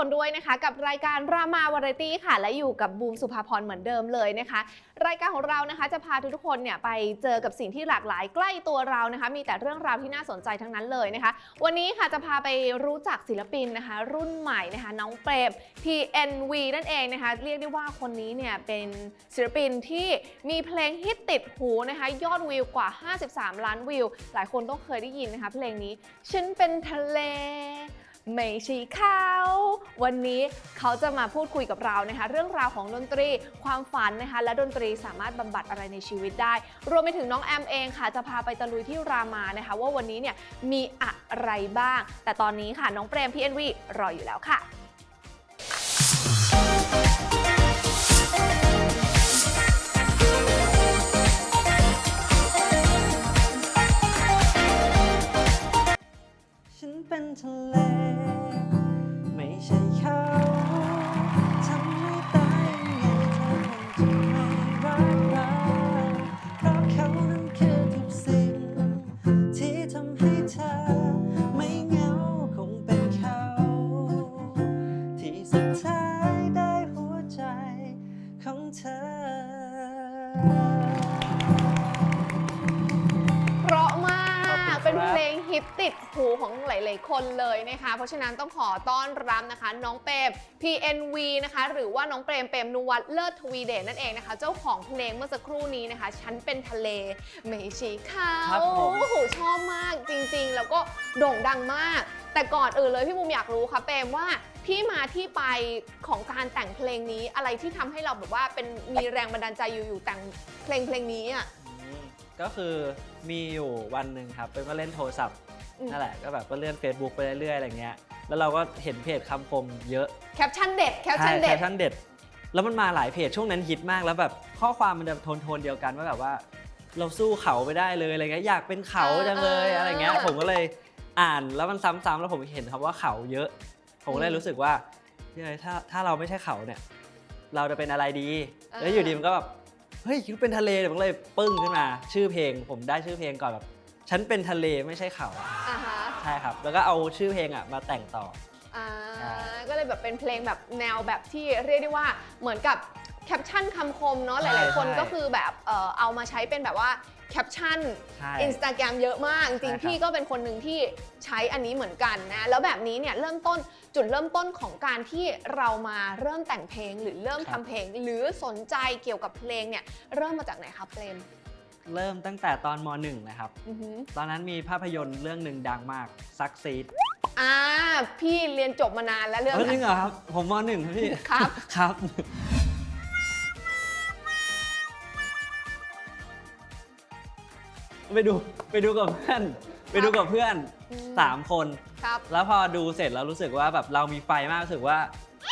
คนด้วยนะคะกับรายการรามาวาไรตี้ค่ะ และอยู่กับบูมสุภาพรเหมือนเดิมเลยนะคะ รายการของเรานะคะจะพาทุกๆคนเนี่ยไปเจอกับสิ่งที่หลากหลายใกล้ตัวเรานะคะ มีแต่เรื่องราวที่น่าสนใจทั้งนั้นเลยนะคะ วันนี้ค่ะจะพาไปรู้จักศิลปินนะคะ รุ่นใหม่นะคะน้องเปรม PNV นั่นเองนะคะ เรียกได้ว่าคนนี้เนี่ยเป็นศิลปินที่มีเพลงฮิตติดหูนะคะ ยอดวิวกว่า 53 ล้านวิว หลายคนต้องเคยได้ยินนะคะ เพลงนี้ฉันเป็นทะเล ไม่ใช่เขาวันนี้เขาจะมาพูดคุยกับเรานะคะ เรื่องราวของดนตรีความฝันนะคะ และดนตรีสามารถบำบัดอะไรในชีวิตได้ รวมไปถึงน้องแอมเองค่ะ จะพาไปตะลุยที่รามานะคะ ว่าวันนี้เนี่ยมีอะไรบ้าง แต่ตอนนี้ค่ะน้องเปรม PNV รออยู่แล้วค่ะ เป็นทะเล เลยนะคะเพราะฉะนั้นต้องขอต้อนรับนะคะ น้องเปรม PNV นะคะ หรือว่าน้องเปรมเปรมนุวัฒน์เลิศทวีเดชนั่นเองนะคะ เจ้าของเพลงเมื่อสักครู่นี้นะคะ ฉันเป็นทะเลไม่ใช่เขาครับผม โอ้โหชอบมากจริงๆ แล้วก็โด่งดังมาก แต่ก่อนอื่นเลยพี่บุมอยากรู้ค่ะเปรมว่าที่มาที่ไปของการแต่งเพลงนี้อะไรที่ทำให้เราแบบว่าเป็นมีแรงบันดาลใจอยู่ๆแต่งเพลงเพลงนี้อะอืมก็คือมีอยู่วันหนึ่งครับเป็นก็เล่นโทรศัพท์อืม นั่นแหละก็แบบก็เลื่อน Facebook ไปเรื่อยๆอะไรเงี้ยแล้วเราก็เห็นเพจคำคมเยอะแคปชั่นเด็ดแคปใช่ชั่นเด็แคดปชั่นเด็ด แล้วมันมาหลายเพจช่วงนั้นฮิตมากแล้วแบบข้อความมันจะโทนโทนๆเดียวกันว่าแบบว่า เราสู้เขาไปได้เลยอะไรเงี้ยอยากเป็นเขาจังเลยอะไรเงี้ยผมก็เลยอ่านแล้วมันซ้ำๆแล้วผมเห็นคำว่าเขาเยอะ ผมก็เลยรู้สึกว่าเฮ้ยถ้าถ้าเราไม่ใช่เขาเนี่ย เราจะเป็นอะไรดี แล้วอยู่ดีมันก็แบบเฮ้ยคิดว่าเป็นทะเลเดี๋ยวมันก็เลยปึ้งขึ้นมา ชื่อเพลง ผมได้ชื่อเพลงก่อนแบบ ฉันเป็นทะเลไม่ใช่เขาอ่าฮะใช่ครับ แล้วก็เอาชื่อเพลงอะมาแต่งต่อ อ่าใช่ก็เลยแบบเป็นเพลงแบบแนวแบบที่เรียกได้ว่าเหมือนกับแคปชั่นคำคมเนาะหใช่ลายๆ คนใช่ก็คือแบบเอ่อเอามาใช้เป็นแบบว่าแคปชั่นใช่อินสตาแกรมเยอะมาก จริงใช่ครับๆพี่ก็เป็นคนหนึ่งที่ใช้อันนี้เหมือนกันนะ แล้วแบบนี้เนี่ยเริ่มต้นจุดเริ่มต้นของการที่เรามาเริ่มแต่งเพลงหรือเริ่มทำเพลง หรือสนใจเกี่ยวกับเพลงเนี่ยเริ่มมาจากไหนครับเปรม เริ่มตั้งแต่ตอนมหนึ่งนะครับ อือหือตอนนั้นมีภาพยนตร์เรื่องหนึ่งดังมากซักซีดอ่าพี่เรียนจบมานานแล้วเรื่องเออจนั้รินงเหรอครับ ผมมหนึ่งครับพี่ ครับ ครับ ไปดูไปดูกับเพื่อน ไปดูกับเพื่อนอืม สามคน ครับ แล้วพอดูเสร็จแล้วรู้สึกว่าแบบเรามีไฟมากรู้สึกว่า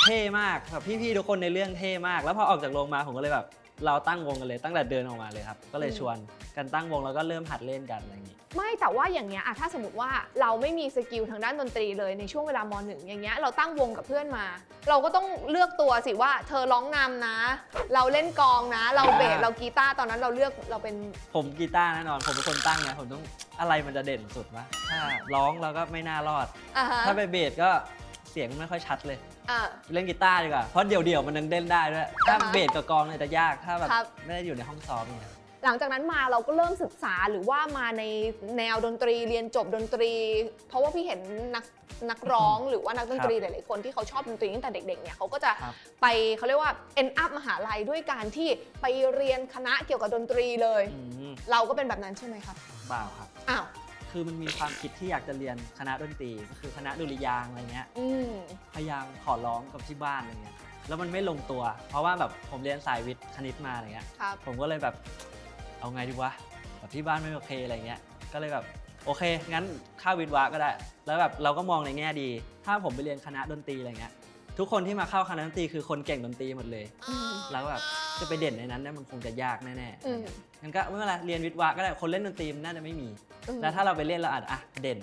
เท่มากแบบพี่ๆทุกคนในเรื่องเท่มาก แล้วพอออกจากโรงมาผมก็เลยแบบ เราตั้งวงกันเลยตั้งแต่เดินออกมาเลยครับ ก็เลยอืมชวนกันตั้งวงแล้วก็เริ่มหัดเล่นกันอะไรอย่างนี้ ไม่แต่ว่าอย่างเงี้ยอะถ้าสมมติว่าเราไม่มีสกิลทางด้านดนตรีเลยในช่วงเวลามหนึ่งอย่างเงี้ยเราตั้งวงกับเพื่อนมา เราก็ต้องเลือกตัวสิว่าเธอร้องนำนะ เราเล่นกลองนะ เราเบสอ่าเรากีตาร์ตอนนั้นเราเลือกเราเป็นผมกีตาร์แน่นอน ผมเป็นคนตั้งนะผมต้องอะไรมันจะเด่นสุดวะถ้าร้องเราก็ไม่น่ารอด อ่าฮะถ้าไปเบสก็เสียงไม่ค่อยชัดเลย อ่าเล่นกีตาร์ดีกว่า เพราะเดี่ยวๆมันยังเล่นได้ด้วย ถ้าอ่าฮะเบสกับกลองเนี่ยจะยาก ถ้าแบบครับ ไม่ได้อยู่ในห้องซ้อมเนี่ย หลังจากนั้นมาเราก็เริ่มศึกษาหรือว่ามาในแนวดนตรีเรียนจบดนตรี เพราะว่าพี่เห็นนักนักร้องหรือว่านักดนตรีหลายๆคนที่เขาชอบดนตรีตั้งแต่เด็กๆเนี่ยเขาก็จะครับ ไปเขาเรียกว่า end up มหาลัยด้วยการที่ไปเรียนคณะเกี่ยวกับดนตรีเลย อืมเราก็เป็นแบบนั้นใช่ไหมครับเปล่าครับ อ้าว คือมันมีความคิดที่อยากจะเรียนคณะดนตรีก็คือคณะดุริยางค์อะไรเงี้ย อืมพยายามขอร้องกับที่บ้านอะไรเงี้ย แล้วมันไม่ลงตัว เพราะว่าแบบผมเรียนสายวิทย์คณิตมาอะไรเงี้ย ครับ ผมก็เลยแบบเอาไงดีวะแบบที่บ้านไม่โอเคอะไรเงี้ย ก็เลยแบบโอเค งั้นเข้าวิทย์วะก็ได้ แล้วแบบเราก็มองในแง่ดี ถ้าผมไปเรียนคณะดนตรีอะไรเงี้ย ทุกคนที่มาเข้าคณะดนตรีคือคนเก่งดนตรีหมดเลยอืมแล้วแบบจะไปเด่นในนั้นเนี่ยมันคงจะยากแน่อืม ๆงั้นก็ไม่เป็นไรเรียนวิทย์วะก็ได้คนเล่นดนตรีมันน่าจะไม่มี อืมแล้วถ้าเราไปเล่นเราอาจจะอะเด่น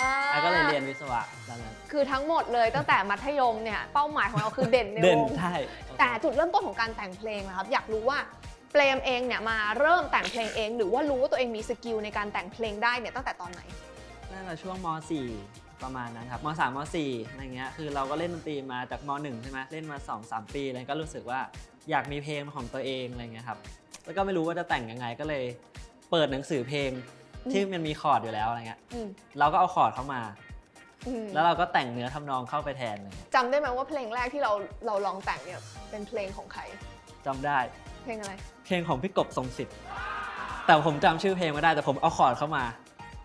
อ่าอะก็เลยเรียนวิศวะตอนนั้นคือทั้งหมดเลยตั้งแต่มัธยมเนี่ยเป้าหมายของเราคือเด่นในเด่วนงใช่แต่จุดเริ่มต้นของการแต่งเพลงนะครับ อยากรู้ว่าเปรมเองเนี่ยมาเริ่มแต่งเพลงเอง หรือว่ารู้ว่าตัวเองมีสกิลในการแต่งเพลงได้เนี่ยตั้งแต่ตอนไหนน่าจะช่วงม .4 ประมาณนั้นครับมสามมสี่อะไรเงี้ยคือเราก็เล่นดนตรีมาจากมหนึ่งใช่ไหมเล่นมา2อสปีอะไรก็รู้สึกว่าอยากมีเพลงเป็นของตัวเองอะไรเงี้ยครับแล้วก็ไม่รู้ว่าจะแต่งยังไงก็เลย เปิดหนังสือเพลงที่มันมีคอร์ดอยู่แล้วอะไรเงี้ยอืมเราก็เอาคอร์ดเข้ามา อืมแล้วเราก็แต่งเนื้อทำนองเข้าไปแทนเลยจำได้ไหมว่าเพลงแรกที่เราเราลองแต่งเนี่ยเป็นเพลงของใคร จำได้ เพลงอะไรเพลงของพี่กบทรงสิทธิ์แต่ผมจำชื่อเพลงไม่ได้แต่ผมเอาคอร์ดเข้ามา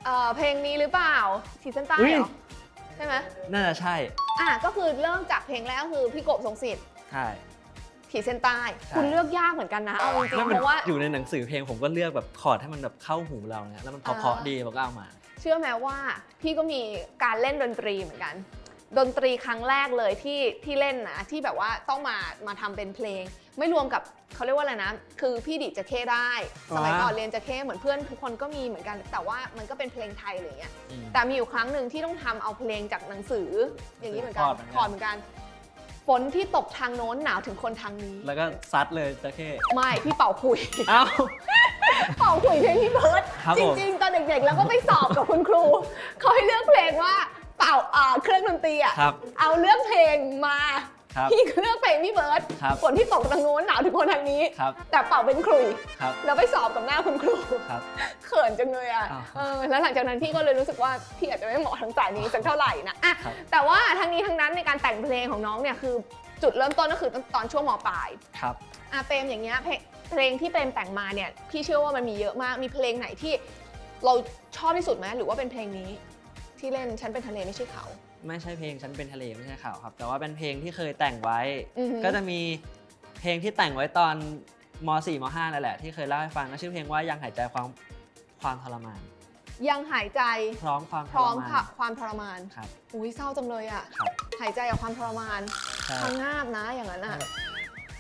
เอ่อเพลงนี้หรือเปล่าขีดเส้นใต้อุ๊ย เหรอใช่ไหมน่าจะใช่ อะก็คือเริ่มจากเพลงแรกก็คือพี่กบทรงสิทธิ์ใช่ ขีดเส้นใต้ ใช่ คุณเลือกยากเหมือนกันนะ เอาจริงไม่ๆมันเพราะว่า อยู่ในหนังสือเพลงผมก็เลือกแบบคอร์ดให้มันแบบเข้าหูเราเนี่ยแล้วมันเพราะๆดีผมก็เอามา เชื่อไหมว่า พี่ก็มีการเล่นดนตรีเหมือนกัน ดนตรีครั้งแรกเลยที่ที่เล่นนะที่แบบว่าต้องมามาทำเป็นเพลง ไม่รวมกับเขาเรียกว่าอะไรนะ คือพี่ดิจะเข้ได้ สมัยก่อนเรียนจะเข้เหมือนเพื่อนทุกคนก็มีเหมือนกัน แต่ว่ามันก็เป็นเพลงไทยอะไรอย่างเงี้ยอืม แต่มีอยู่ครั้งหนึ่งที่ต้องทำเอาเพลงจากหนังสือ อย่างนี้เหมือนกันคอร์ดเหมือนกัน คอร์ดเหมือนกันฝนที่ตกทางโน้นหนาวถึงคนทางนี้ แล้วก็ซัดเลยตะเข้ไม่พี่เป่าคุย เอ้า เป่าคุยเพลงพี่เบิร์ดครับจผม ริงๆ ตอนเด็กๆ แล้วก็ไปสอบกับคุณครู เขาให้เลือกเพลงว่า เป่าอ่าเครื่องดนตรีอะครับเอาเลือกเพลงมาครับ พี่ก็เลือกเพลงพี่เบิร์ดครับฝนที่ตกทางโน้นหนาวถึงคนทางนี้ ครับ แต่เป่าเป็นครุยครับแล้วไปสอบกับหน้าคุณครูครับ เขินจังเลยอะอ้าวเออแล้วหลังจากนั้นพี่ก็เลยรู้สึกว่าพี่อาจจะไม่เหมาะทางสายนี้สักเท่าไหร่นะอะครับ แต่ว่าทั้งนี้ทั้งนั้นในการแต่งเพลงของน้องเนี่ยคือจุดเริ่มต้นก็คือตอนช่วงมปลาย ครับอะเปรมอย่างเงี้ยเพลงเพลงที่เปรมแต่งมาเนี่ยพี่เชื่อว่ามันมีเยอะมากมีเพลงไหนที่เราชอบที่สุดไหมหรือว่าเป็นเพลงนี้ ที่เล่นฉันเป็นทะเลไม่ใช่เขา ไม่ใช่เพลงฉันเป็นทะเลไม่ใช่ข่าวครับ แต่ว่าเป็นเพลงที่เคยแต่งไว้ อือหือก็จะมีเพลงที่แต่งไว้ตอนม .4 ม .5 นั่นแหละที่เคยเล่าให้ฟังก็ชื่อเพลงว่ายังหายใจความความทรมาน ยังหายใจพร้อมความทพร้รอมมานค่ะความทรมานครับ อุ้ยเศร้าจังเลยอะครับ หายใจกับความทรมานใช่ พังงาบนะอย่างนั้นอะครับ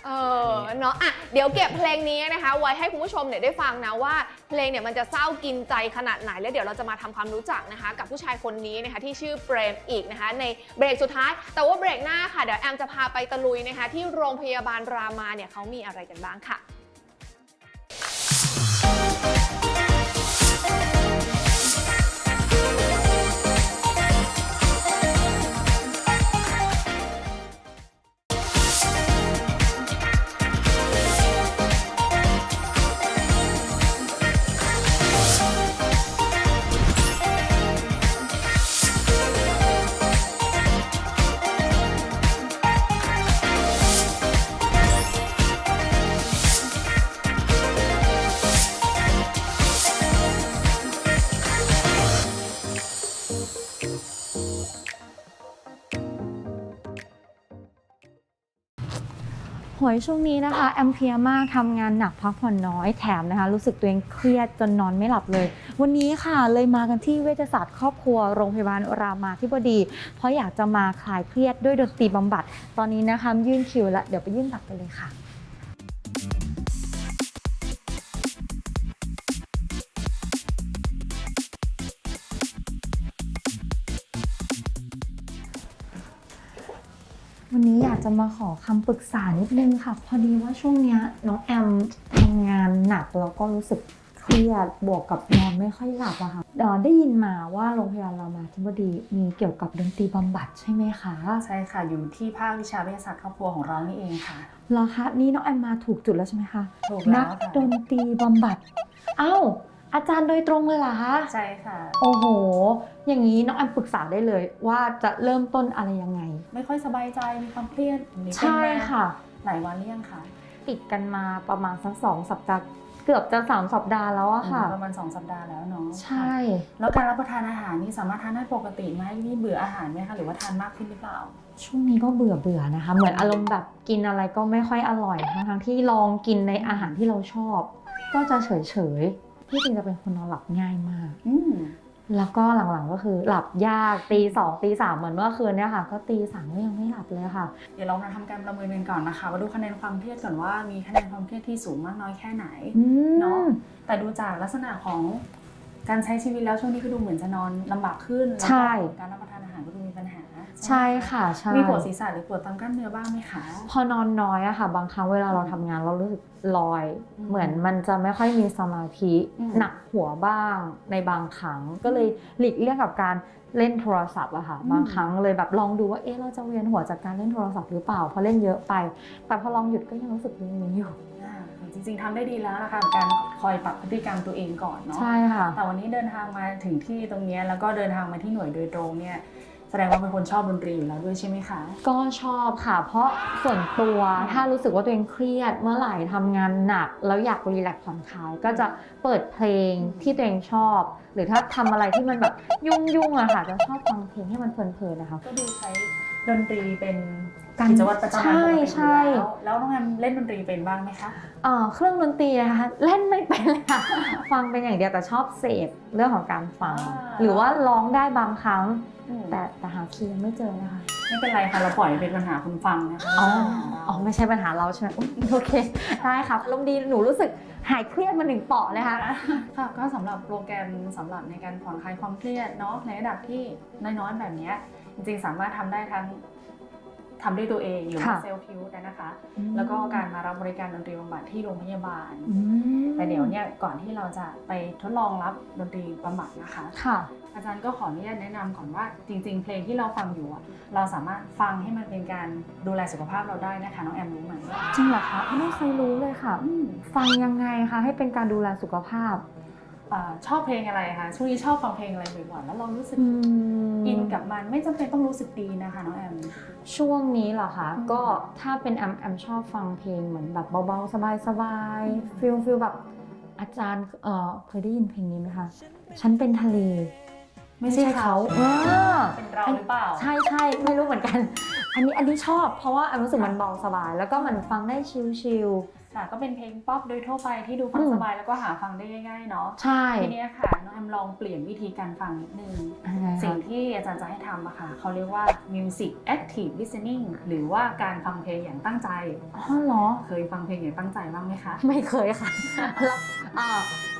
เออเนาะอะเดี๋ยวเก็บเพลงนี้นะคะ ไว้ให้คุณผู้ชมเนี่ยได้ฟังนะว่า เพลงเนี่ยมันจะเศร้ากินใจขนาดไหน แล้วเดี๋ยวเราจะมาทำความรู้จักนะคะ กับผู้ชายคนนี้นะคะที่ชื่อเปรมอีกนะคะ ในเบรกสุดท้าย แต่ว่าเบรกหน้าค่ะเดี๋ยวแอมจะพาไปตะลุยนะคะ ที่โรงพยาบาลรามาเนี่ยเขามีอะไรกันบ้างค่ะ หวยช่วงนี้นะคะแอมเพลียมากทำงานหนักพักผ่อนน้อยแถมนะคะ รู้สึกตัวเองเครียดจนนอนไม่หลับเลย วันนี้ค่ะเลยมากันที่เวชศาสตร์ครอบครัวโรงพยาบาลรามาธิบดี เพราะอยากจะมาคลายเครียดด้วยดนตรีบำบัด ตอนนี้นะคะยื่นคิวแล้วเดี๋ยวไปยื่นบัตรกันเลยค่ะ จะมาขอคำปรึกษานิดนึงค่ะ พอดีว่าช่วงเนี้ยน้องแอมทำงานหนักแล้วก็รู้สึกเครียดบวกกับนอนไม่ค่อยหลับอะค่ะเอ่อได้ยินมาว่าโรงพยาบาลรามาธิบดีมีเกี่ยวกับดนตรีบำบัดใช่ไหมคะใช่ค่ะ อยู่ที่ภาควิชาวิทยาศาสตร์ครอบครัวของเรานี่เองค่ะ เหรอคะนี่น้องแอมมาถูกจุดแล้วใช่ไหมคะถูกนัแล้วกค่ะ ดนตรีบำบัด เอ้า อาจารย์โดยตรงเลยเหรอคะใช่ค่ะ โอ้โห อย่างนี้น้องแอมปรึกษาได้เลยว่าจะเริ่มต้นอะไรยังไง ไม่ค่อยสบายใจมีความเครียดหรือเป็นใช่มาค่ะ หลายวันหรือยังคะติดกันมาประมาณสักสองสัปดาห์เกือบจะสามสัปดาห์แล้วอะค่ะ ประมาณ2สัปดาห์แล้วเนาะใช่ แล้วการรับประทานอาหารนี่สามารถทานได้ปกติไหมนี่เบื่ออาหารไหมคะหรือว่าทานมากขึ้นหรือเปล่า ช่วงนี้ก็เบื่อเบื่อๆนะคะ เหมือนอารมณ์แบบกินอะไรก็ไม่ค่อยอร่อยทั้งทั้งๆที่ลองกินในอาหารที่เราชอบ ก็จะเฉยเฉยๆ ที่จริงจะเป็นคนนอนหลับง่ายมาก อืมแล้วก็หลังๆก็คือหลับยากตีสองตีสามเหมือนเมื่อคืนเนี่ยค่ะ ก็ตีสามก็ยังไม่หลับเลยค่ะ เดี๋ยวเรามาทำการประเมินกันก่อนนะคะมาดูคะแนนความเครียดก่อนว่ามีคะแนนความเครียดที่สูงมากน้อยแค่ไหนอืมเนาะแต่ดูจากลักษณะของการใช้ชีวิตแล้วช่วงนี้ก็ดูเหมือนจะนอนลำบากขึ้นแล้วใช่ก็การรับประทาน ใช่ค่ะใช่มีปวดศีรษะหรือปวดตามกล้ามเนื้อบ้างไหมคะ พอนอนน้อยอะค่ะ บางครั้งเวลาเราทำงานเรารู้สึกลอยอืมเหมือนมันจะไม่ค่อยมีสมาธิอืมหนักหัวบ้างในบางครั้ง ก็เลยหลีกเลี่ยงกับการเล่นโทรศัพท์อะค่ะอืมบางครั้งเลยแบบลองดูว่าเอ๊ะเราจะเวียนหัวจากการเล่นโทรศัพท์หรือเปล่าเพราะเล่นเยอะไป แต่พอลองหยุดก็ยังรู้สึกวิงวิงอยู่อ่าจริงๆทำได้ดีแล้วนะคะกับการคอยปรับพฤติกรรมตัวเองก่อนเนาะใช่ค่ะแต่วันนี้เดินทางมาถึงที่ตรงเนี้ยแล้วก็เดินทางมาที่หน่วยโดยตรงเนี่ย แสดงว่าเป็นคนชอบดนตรีอยู่แล้วด้วยใช่ไหมคะ ก็ชอบค่ะ เพราะส่วนตัวถ้ารู้สึกว่าตัวเองเครียดเมื่อไหร่ทำงานหนัก แล้วอยากรีแลกซ์ผ่อนคลายก็จะเปิดเพลงที่ตัวเองชอบ หรือถ้าทำอะไรที่มันแบบยุ่งๆอะค่ะจะชอบฟังเพลงให้มันเพลินๆนะคะ ก็ดูใช้ดนตรีเป็น การกิจวัตรประจำวันปกติใช่อยู่แล้วแล้วน้องแอมเล่นดนตรีเป็นบ้างไหมคะ เอ่อเครื่องดนตรีนะคะเล่นไม่เป็นเลยค่ะ ฟังเป็นอย่างเดียวแต่ชอบเสพเรื่องของการฟัง อ่า หรือว่าร้องได้บางครั้งอืมแต่แต่หาคีย์ยังไม่เจอนะคะไม่เป็นไรค่ะเราปล่อยเป็นปัญหาคุณฟังนะคะอ๋อไม่ใช่ปัญหาเราอ๋อไม่ใช่ปัญหาเราใช่ไหมอุ๊ยโอเคได้ค่ะอารมณ์ดีหนูรู้สึกหายเครียดมาหนึ่งเปาะเลยค่ะ ค่ะก็สำหรับโปรแกรมสำหรับในการผ่อนคลายความเครียดเนาะในระดับที่น้อยๆแบบเนี้ยจริงๆสามารถทำได้ทั้ง ทำด้วยตัวเองหรือว่าค่ะเซลฟ์พิวนะคะ แล้วก็การมารับบริการดนตรีบำบัดที่โรงพยาบาลอืมแต่เดี๋ยวเนี่ยก่อนที่เราจะไปทดลองรับดนตรีบำบัดนะคะค่ะ อาจารย์ก็ขออนุญาตแนะนำก่อนว่าจริง ๆ เพลงที่เราฟังอยู่อะเราสามารถฟังให้มันเป็นการดูแลสุขภาพเราได้นะคะน้องแอมรู้ไหมจริงเหรอคะไม่เคยรู้เลยค่ะอืมฟังยังไงคะให้เป็นการดูแลสุขภาพอ่า ชอบเพลงอะไรคะช่วงนี้ชอบฟังเพลงอะไรบ่อยๆแล้วเรารู้สึกอืมอินกับมันไม่จำเป็นต้องรู้สึกดีนะคะน้องแอมช่วงนี้เหรอคะอืมก็ถ้าเป็นแอมแอมชอบฟังเพลงเหมือนแบบเบาๆสบายๆฟิลฟิลแบบอาจารย์เออเคยได้ยินเพลงนี้ไหมคะฉันเป็นทะเลไม่ใช่เขาเออเป็นเราหรือเปล่า ใช่ใช่ไม่รู้เหมือนกัน อันนี้อันนี้ชอบเพราะว่าแอมรู้สึกมันเบาสบาย แล้วก็มันฟังได้ชิล ค่ะก็เป็นเพลงป๊อปโดยทั่วไปที่ดูฟังอืมสบายแล้วก็หาฟังได้ง่ายๆเนาะๆใช่ทีเนี้ยค่ะน้องแอมลองเปลี่ยนวิธีการฟังนิดนึงยังไงสิ่งคะที่อาจารย์จะให้ทำอะค่ะเขาเรียกว่า music active listening หรือว่าการฟังเพลงอย่างตั้งใจอ๋อเหรอเคยฟังเพลงอย่างตั้งใจบ้างไหมคะ ไม่เคยค่ะแล้วอ่า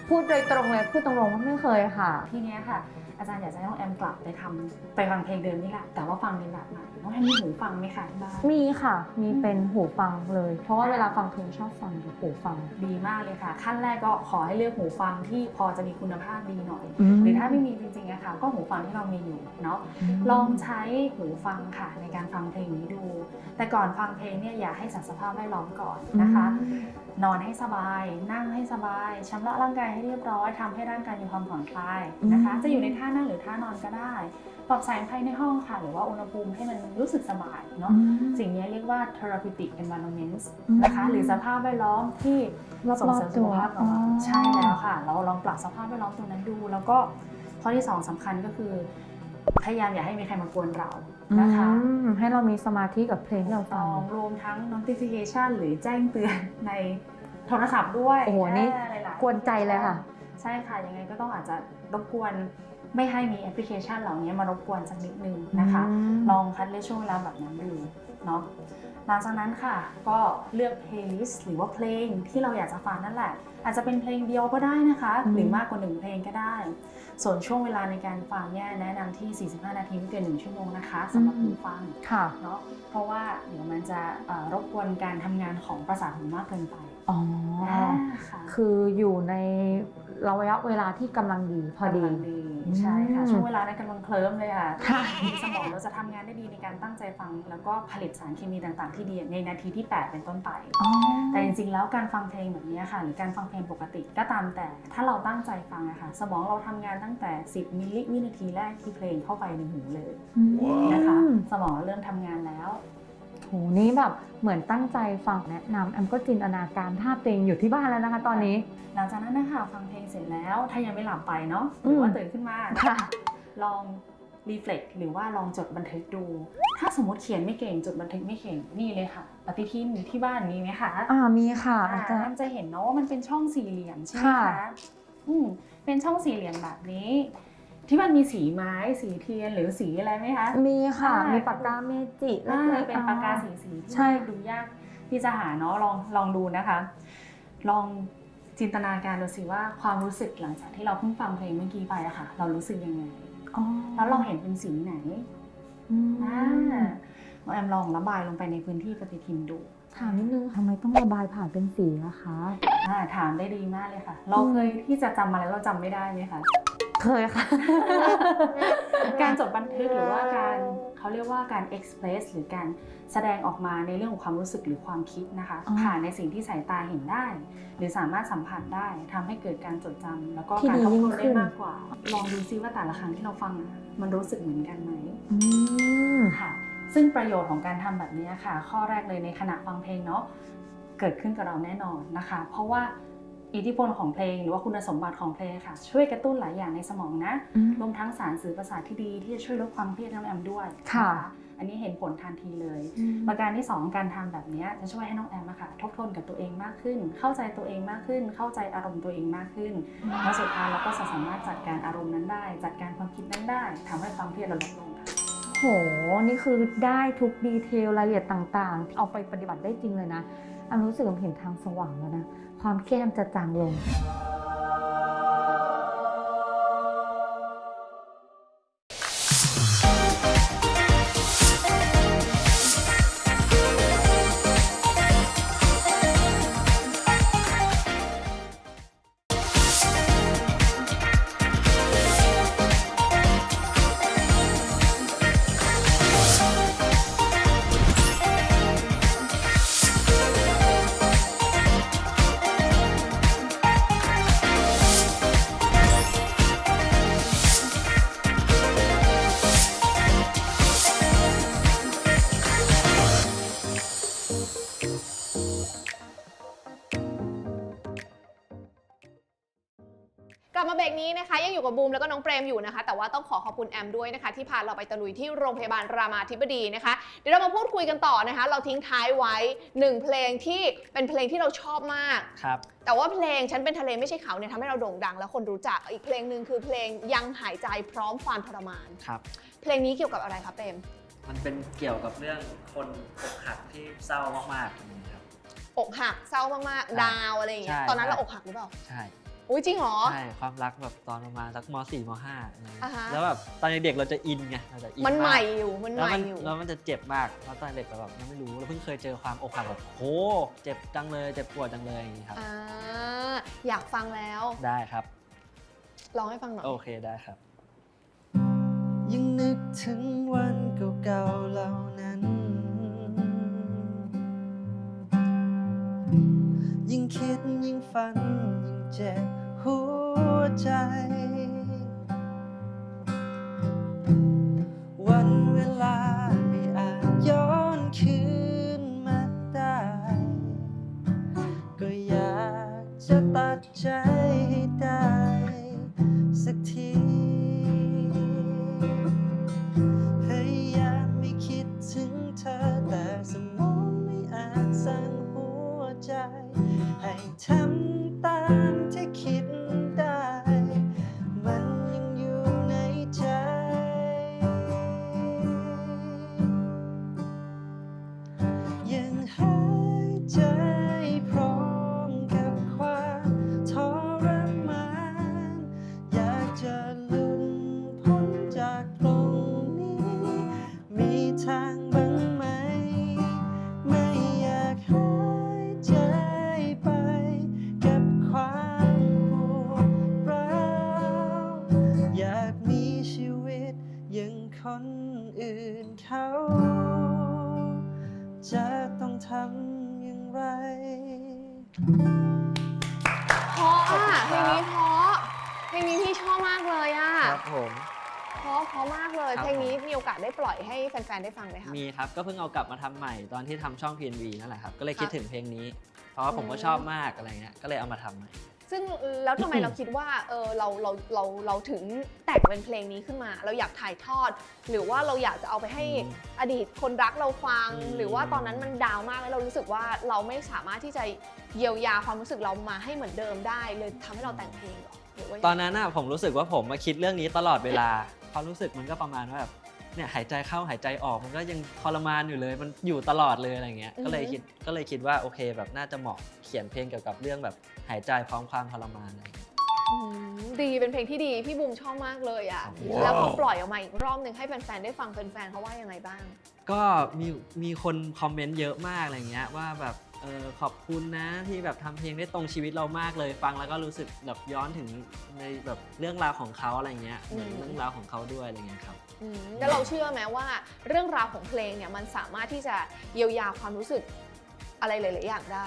พูดโดยตรงเลยพูดตรงๆว่าไม่เคยค่ะ ทีเนี้ยค่ะ อาจารย์อยากจะให้น้องแอมกลับไปทำไปฟังเพลงเดิมนี่แหละแต่ว่าฟังในแบบใหม่น้องแอมมีหูฟังไหมคะที่บ้านมีค่ะ มีเป็นหูฟังเลย เพราะว่าเวลาฟังเพลงชอบฟังกับหูฟัง ดีมากเลยค่ะ ขั้นแรกก็ขอให้เลือกหูฟังที่พอจะมีคุณภาพดีหน่อยมหรือถ้าไม่มีจริงๆอะค่ะก็หูฟังที่เรามีอยู่เนาะลองใช้หูฟังค่ะในการฟังเพลงนี้ดู แต่ก่อนฟังเพลงเนี่ยอย่าให้จัดสภาพแวดล้อมก่อนนะคะ นอนให้สบาย นั่งให้สบายชำระร่างกายให้เรียบร้อยทำให้ร่างกายมีความผ่อนคลายนะคะอืมจะอยู่ในท่านั่งหรือท่านอนก็ได้ปรับแสงภายในห้องค่ะ หรือว่าอุณหภูมิให้มันรู้สึกสบายเนาะอืมสิ่งนี้เรียกว่า therapeutic environments อืมนะคะ หรือสภาพแวดล้อมที่รอบๆส่งเสริมสุขภาพตัวเราอ๋อใช่แล้วค่ะ เราลองปรับสภาพแวดล้อมตรงนั้นดู แล้วก็ข้อที่สองสำคัญก็คือ พยายามอย่าให้มีใครมากวนเรานะคะอืมให้เรามีสมาธิกับเพลงที่เราสฟัองงรวมทั้ง notification หรือแจ้งเตือนในโทรศัพท์ด้วยโอ้โหนี่าหลายๆกวนใจเลยค่ะ ใช่ค่ะยังไงก็ต้องอาจจะรบกวน ไม่ให้มีแอปพลิเคชันเหล่านี้มารบกวนสักนิดนึงนะคะอืมลองคัดเลือกช่วงเวลาแบบนั้นดูเนาะหลังจากนั้นค่ะก็เลือกเพลย์ลิสต์หรือว่าเพลงที่เราอยากจะฟังนั่นแหละ อาจจะเป็นเพลงเดียวก็ได้นะคะอืมหรือมากกว่าหนึ่งเพลงก็ได้ ส่วนช่วงเวลาในการฟังเนี่ยแนะนำที่ 45 นาทีไม่เกิน1ชั่วโมงนะคะสำหรับหูฟังค่ะเนาะเพราะว่าเดี๋ยวมันจะเอ่อรบกวนการทำงานของประสาทหูมากเกินไป อ๋ออค่ะคืออยู่ในระยะเวลาที่กำลังดีพอดี กำลังดีใช่ค่ะ อืม ช่วงเวลานั้นกำลังเคลิ้มเลยค่ะค่ะ สมองเราจะทำงานได้ดีในการตั้งใจฟัง แล้วก็ผลิตสารเคมีต่างๆ ที่ดีในนาทีที่ 8 เป็นต้นไป อ๋อ แต่จริงๆ แล้วการฟังเพลงแบบนี้ค่ะ หรือการฟังเพลงปกติก็ตามแต่ ถ้าเราตั้งใจฟังอะค่ะ สมองเราทำงานตั้งแต่ 10 มิลลิวินาทีแรกที่เพลงเข้าไปในหูเลยนะคะ สมองเราเริ่มทำงานแล้วโหนี่แบบเหมือนตั้งใจฟังแนะนำแอมก็จินตนาการภาพตัวเองอยู่ที่บ้านแล้วนะคะ ตอนนี้ หลังจากนั้นนะคะฟังเพลงเสร็จแล้วถ้ายังไม่หลับไปเนาะหรือว่าตื่นขึ้นมานะค่ะคะลองรีเฟล็กหรือว่าลองจดบันทึกดู ถ้าสมมติเขียนไม่เก่งจดบันทึกไม่เก่งนี่เลยค่ะ ปฏิทินที่บ้านมีไหมคะอ่ามีค่ะอ่าอาจจะมันจะเห็นเนาะว่ามันเป็นช่องสี่เหลี่ยมใช่ไหมค่ะคะอืมเป็นช่องสี่เหลี่ยมแบบนี้ ที่มันมีสีไม้สีเทียนหรือสีอะไรไหมคะ มีค่ะ อ่ามี มีปากกาเมจิอ่าเล็กๆเป็นปากกาสีสีที่ใช่ ดูยากที่จะหาเนาะลองลองดูนะคะ ลองจินตนาการดูสิว่าความรู้สึกหลังจากที่เราเพิ่งฟังเพลงเมื่อกี้ไปอะค่ะ เรารู้สึกยังไง อ๋อแล้วเราเห็นเป็นสีไหนอืมอ่าน้องแอมลองระบายลงไปในพื้นที่ปฏิทินดู ถามนิดนึงทำไมต้องระบายผ่านเป็นสีอะคะ อ่าถามได้ดีมากเลยค่ะ เราเคยที่จะจำมาแล้วเราจำไม่ได้ไหมคะ เคยค่ะ การจดบันทึกหรือว่าการเขาเรียกว่าการ express หรือการแสดงออกมาในเรื่องของความรู้สึกหรือความคิดนะคะอ๋อผ่านในสิ่งที่สายตาเห็นได้ หรือสามารถสัมผัสได้ทำให้เกิดการจดจำแล้วก็ที่การดีทบยิ่ทงวนขึ้ได้นมากกว่า ลองดูซิว่าแต่ละครั้งที่เราฟังอะมันรู้สึกเหมือนกันไหมอืมค่ะซึ่งประโยชน์ของการทำแบบนี้ค่ะ ข้อแรกเลยในขณะฟังเพลงเนาะเกิดขึ้นกับเราแน่นอนนะคะ เพราะว่า อิทธิพลของเพลงหรือว่าคุณสมบัติของเพลงค่ะ ช่วยกระตุ้นหลายอย่างในสมองนะอืมรวมทั้งสารสื่อประสาทที่ดีที่จะช่วยลดความเครียดให้น้องแอมด้วยค่ะนอันนี้เห็นผลทันทีเลย ประการที่ 2 การทำแบบนี้จะช่วยให้น้องแอมอะค่ะทบทวนกับตัวเองมากขึ้น เข้าใจตัวเองมากขึ้น เข้าใจอารมณ์ตัวเองมากขึ้นแล้วสุดท้ายเราก็จะสามารถจัดการอารมณ์นั้นได้ จัดการความคิดนั้นได้ทำให้ความเครียดเราลดลงค่ะโห นี่คือได้ทุกดีเทลรายละเอียดต่างๆ เอาไปปฏิบัติได้จริงเลยนะอันรู้สึกว่าเห็นทางสว่างแล้วนะ ความเครียดมันจะจางลง ลับมาเบรกนี้นะคะยังอยู่กับบูมแล้วก็น้องเปรมอยู่นะคะ แต่ว่าต้องขอขอบคุณแอมด้วยนะคะ ที่พาเราไปตะลุยที่โรงพยาบาลรามาธิบดีนะคะ เดี๋ยวเรามาพูดคุยกันต่อนะคะ เราทิ้งท้ายไว้หนึ่งเพลงที่เป็นเพลงที่เราชอบมาก ครับ แต่ว่าเพลงฉันเป็นทะเลไม่ใช่เขาเนี่ยทำให้เราโด่งดัง แล้วคนรู้จักอีกเพลงหนึ่งคือเพลงยังหายใจพร้อมความทรมาน ครับ เพลงนี้เกี่ยวกับอะไรคะเปรมมันเป็นเกี่ยวกับเรื่องคนอกหักที่เศร้ามากๆอย่างนี้ครับ อกหักเศร้ามากๆ ดาวอะไรอย่างเงี้ยใช่ ตอนนั้นใช่เราอกหักหรือเปล่า ใช่ อุ้ยจริงเหรอ ใช่ความรักแบบตอนประมาณสักม .4 ม .5 อะไรเงี้อ่ายฮะ แล้วแบบตอนเด็กๆเราจะอินไงเราจะอินมันใหม่ากอยู่มันแล้วใหม่มันอยู่ แล้วมันจะเจ็บมากเพราะตอนเด็กเราแบบยังไม่รู้เราเพิ่งเคยเจอความอกหักแบบโหเจ็บจังเลยเจ็บปวดจังเลยอย่างนี้ครับ อ่า อยากฟังแล้ว ได้ครับ ลองให้ฟังหน่อย โอเคได้ครับ ยังนึกถึงวันเก่าๆเหล่านั้น ยิ่งคิดยิ่งฝันยิ่ง เจ็บหัวใจ วันเวลาไม่อาจย้อนคืนมาได้ ก็อยากจะตัดใจให้ได้ สักทีพยายามไม่คิดถึงเธอแต่สมองไม่อาจสั่งหัวใจ ให้ทำ ตา เพราะขอบอะคุณเพคลรังบนี้เพราะเพลงนี้พี่ชอบมากเลยอะครับผม เพราะเพราะมากเลยครับ เพลงนี้มีโอกาสได้ปล่อยให้แฟนๆได้ฟังไหมคะ มีครับ ก็เพิ่งเอากลับมาทำใหม่ตอนที่ทำช่อง PNV นั่นแหละครับ ก็เลยคิดครับถึงเพลงนี้ เพราะว่าผมก็อืมชอบมากอะไรเงี้ย ก็เลยเอามาทำใหม่ ซึ่งแล้วทำไมเราคิดว่าเออเราเราเราเราถึงแต่งเป็นเพลงนี้ขึ้นมา เราอยากถ่ายทอด หรือว่าเราอยากจะเอาไปให้อืมอดีตคนรักเราฟังอืมหรือว่าตอนนั้นมันดาวมากแล้วเรารู้สึกว่าเราไม่สามารถที่จะเยียวยาความรู้สึกเรามาให้เหมือนเดิมได้ เลยทำให้เราแต่งเพลงเหรอหรือว่ายังไงตอนนั้นน่ะผมรู้สึกว่าผมมาคิดเรื่องนี้ตลอดเวลาความรู้สึกมันก็ประมาณว่าแบบเนี่ยหายใจเข้าหายใจออกมันก็ยังทรมานอยู่เลยมันอยู่ตลอดเลยอะไรเงี้ยก็เลยคิดก็เลยคิดว่าโอเคแบบน่าจะเหมาะเขียนเพลงเกี่ยวกับเรื่องแบบ หายใจพร้อมความทรมานอะไรเงี้ย อืมดีเป็นเพลงที่ดี พี่บูมชอบมากเลยอะว้าว แล้วพอปล่อยออกมาอีกรอบหนึ่งให้แฟนๆได้ฟังแฟนๆเขาว่ายังไงบ้าง ก็มีมีคนคอมเมนต์เยอะมากอะไรเงี้ยว่าแบบเออขอบคุณนะที่แบบทำเพลงได้ตรงชีวิตเรามากเลยฟังแล้วก็รู้สึกแบบย้อนถึงในแบบเรื่องราวของเขาอะไรเงี้ยเหมือนอืม เรื่องราวของเขาด้วยอะไรเงี้ยครับ อืมแล้วเราเชื่อไหมว่าเรื่องราวของเพลงเนี่ยมันสามารถที่จะเยียวยาความรู้สึกอะไรหลาย ๆ อย่างได้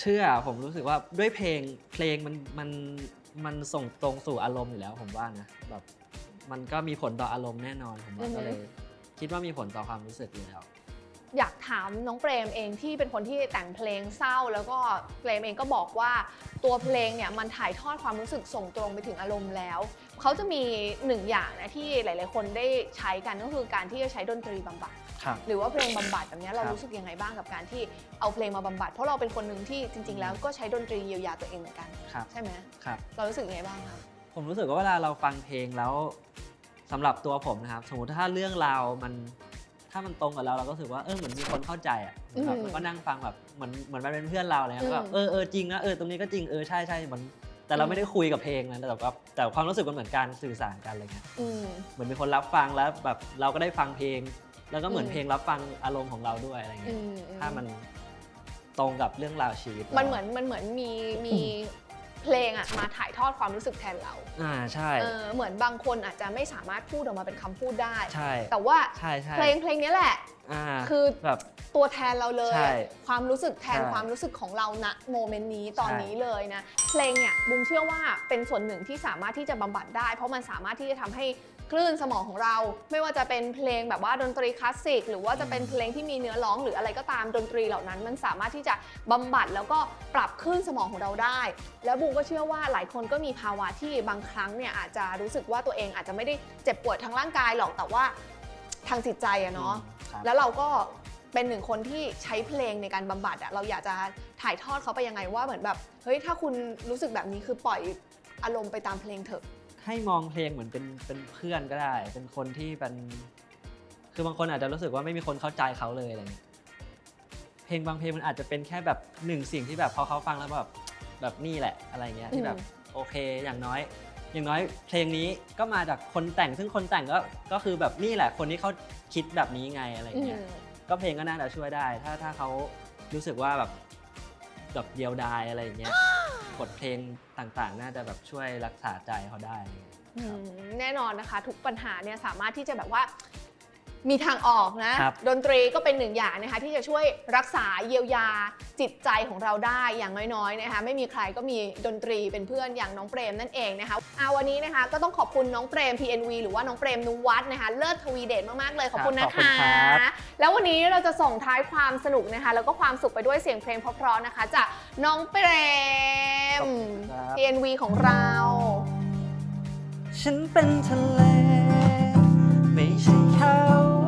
เชื่อผมรู้สึกว่าด้วยเพลงเพลงมันมันมันส่งตรงสู่อารมณ์อยู่แล้วผมว่านะแบบมันก็มีผลต่ออารมณ์แน่นอนผมว่าอือฮึก็เลย คิดว่ามีผลต่อความรู้สึกอยู่แล้ว อยากถามน้องเปรมเองที่เป็นคนที่แต่งเพลงเศร้า แล้วก็เปรมเองก็บอกว่าตัวเพลงเนี่ยมันถ่ายทอดความรู้สึกส่งตรงไปถึงอารมณ์แล้ว เขาจะมีหนึ่งอย่างนะที่หลาย ๆ คนได้ใช้กันก็คือการที่จะใช้ดนตรีบำบัด ครับ หรือว่าเพลงบำบัดแบบเนี้ยเราครับรู้สึกยังไงบ้างกับการที่เอาเพลงมาบำบัด เพราะเราเป็นคนหนึ่งที่จริง ๆ แล้วก็ใช้ดนตรีเยียวยาตัวเองเหมือนกัน ครับ ใช่ไหมครับ เรารู้สึกยังไงบ้างครับ ผมรู้สึกว่าเวลาเราฟังเพลงแล้วสำหรับตัวผมนะครับ สมมติถ้าเรื่องราวมัน ถ้ามันตรงกับเราเราก็รู้สึกว่าเออเหมือนมีคนเข้าใจอะเหมือนแบบอืมเราก็นั่งฟังแบบเหมือนเหมือนมันเป็นเพื่อนเราเลยครับอืมแบบเออเออจริงนะเออตรงนี้ก็จริงเออใช่ใช่มันแต่เราอืมไม่ได้คุยกับเพลงนะแต่แบบแต่ความรู้สึกมันเหมือนการสื่อสารกันอะไรเงี้ยอืมเหมือนมีคนรับฟังแล้วแบบเราก็ได้ฟังเพลง แล้วก็เหมือนอืมเพลงรับฟังอารมณ์ของเราด้วยอะไรอืเงี้ยมอืถ้ามันตรงกับเรื่องราวชีวิตรามันเหมือนมันเหมือนมีมี เพลงอะมาถ่ายทอดความรู้สึกแทนเราอ่าใช่ เออเหมือนบางคนอาจจะไม่สามารถพูดออกมาเป็นคำพูดได้ ใช่แต่ว่าใช่ใช่เพลงเพลงนี้แหละ อ่าคือแบบ ตัวแทนเราเลย ใช่อะความรู้สึกแทนใช่ความรู้สึกของเราณโมเมนต์นี้ตอนใช่ นี้เลยนะ เพลงเนี่ยบุมเชื่อว่าเป็นส่วนหนึ่งที่สามารถที่จะบำบัดได้ เพราะมันสามารถที่จะทำให้ คลื่นสมองของเรา ไม่ว่าจะเป็นเพลงแบบว่าดนตรีคลาสสิก หรือว่าจะเป็นเพลงที่มีเนื้อร้องหรืออะไรก็ตามดนตรีเหล่านั้น มันสามารถที่จะบำบัดแล้วก็ปรับคลื่นสมองของเราได้ แล้วบูมก็เชื่อว่าหลายคนก็มีภาวะที่บางครั้งเนี่ยอาจจะรู้สึกว่าตัวเองอาจจะไม่ได้เจ็บปวดทางร่างกายหรอกแต่ว่าทางจิตใจอะเนาะแล้วเราก็เป็นหนึ่งคนที่ใช้เพลงในการบำบัดอะเราอยากจะถ่ายทอดเขาไปยังไงว่าเหมือนแบบเฮ้ยถ้าคุณรู้สึกแบบนี้คือปล่อยอารมณ์ไปตามเพลงเถอะ ให้มองเพลงเหมือนเป็นเป็นเพื่อนก็ได้ เป็นคนที่เป็น คือบางคนอาจจะรู้สึกว่าไม่มีคนเข้าใจเขาเลยอะไรเงี้ยเพลงบางเพลงมันอาจจะเป็นแค่แบบหนึ่งสิ่งที่แบบพอเขาฟังแล้วแบบแบบนี่แหละอะไรเงี้ยที่แบบอืมโอเคอย่างน้อย อย่างน้อยเพลงนี้ก็มาจากคนแต่งซึ่งคนแต่งก็ก็คือแบบนี่แหละคนที่เขาคิดแบบนี้ไงอะไรอืเงี้ยมก็เพลงก็น่าจะช่วยได้ ถ้าถ้าเขารู้สึกว่าแบบแบบเดียวดายอะไรอย่างเงี้ย บทเพลงต่างๆ น่าจะแบบช่วยรักษาใจเขาได้อะไรเงี้ยอืมแน่นอนนะคะ ทุกปัญหาเนี่ยสามารถที่จะแบบว่า มีทางออกนะ ครับ ดนตรีก็เป็นหนึ่งอย่างนะคะที่จะช่วยรักษาเยียวยาจิตใจของเราได้อย่างน้อยๆนะคะไม่มีใครก็มีดนตรีเป็นเพื่อนอย่างน้องเปรมนั่นเองนะคะเอาวันนี้นะคะก็ต้องขอบคุณน้องเปรม PNV หรือว่าน้องเปรมนุวัฒน์นะคะเลิศทวีเดชมากๆเลยขอบคุณครับนะขอบคุณคะครับ แล้ววันนี้เราจะส่งท้ายความสนุกนะคะ แล้วก็ความสุขไปด้วยเสียงเพลงเพราะๆนะคะจากน้องเปรม ขอบคุณครับ PNV ของเรา ฉันเป็นทะเล ไม่ใช่เขา